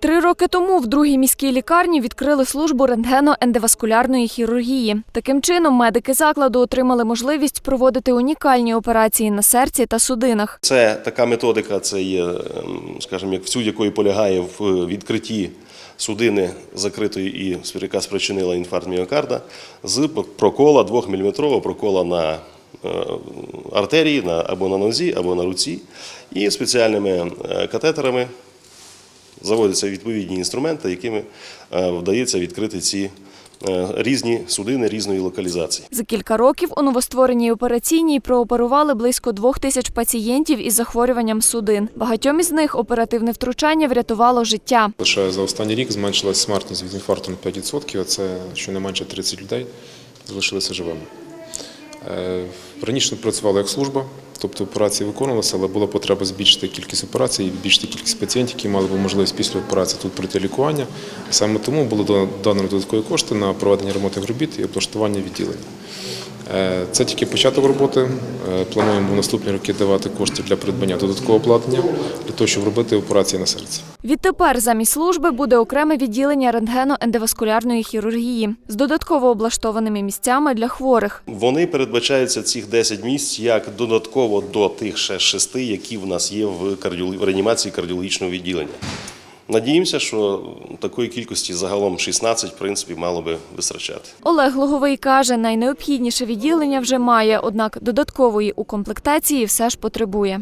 Три роки тому в другій міській лікарні відкрили службу рентгено-ендоваскулярної хірургії. Таким чином, медики закладу отримали можливість проводити унікальні операції на серці та судинах. Це така методика, це є, ем, скажімо, як всю, якої полягає в відкритті судини закритої і яка спричинила інфаркт міокарда, з прокола 2-мм прокола на е, артерії на, або на нозі, або на руці, і спеціальними е, катетерами заводяться відповідні інструменти, якими е, вдається відкрити ці е, різні судини різної локалізації. За кілька років у новоствореній операційній прооперували близько двох тисяч пацієнтів із захворюванням судин. Багатьом із них оперативне втручання врятувало життя. Лише за останній рік зменшилась смертність від інфаркту на 5%, а це щонайменше 30 людей залишилися живими. Е, Раніше працювала як служба, тобто операції виконувалися, але була потреба збільшити кількість операцій, і збільшити кількість пацієнтів, які мали б можливість після операції тут пройти лікування. Саме тому було дано додаткові кошти на проведення ремонтних робіт і облаштування відділення. Е, Це тільки початок роботи. Е, Плануємо в наступні роки давати кошти для придбання додаткового обладнання для того, щоб робити операції на серці. Відтепер замість служби буде окреме відділення рентгено-ендоваскулярної хірургії з додатково облаштованими місцями для хворих. Вони передбачаються цих 10 місць як додатково до тих ще шести, які в нас є в, реанімації кардіологічного відділення. Надіємося, що такої кількості загалом 16, в принципі, мало би вистачати. Олег Логовий каже, найнеобхідніше відділення вже має, однак додаткової укомплектації все ж потребує.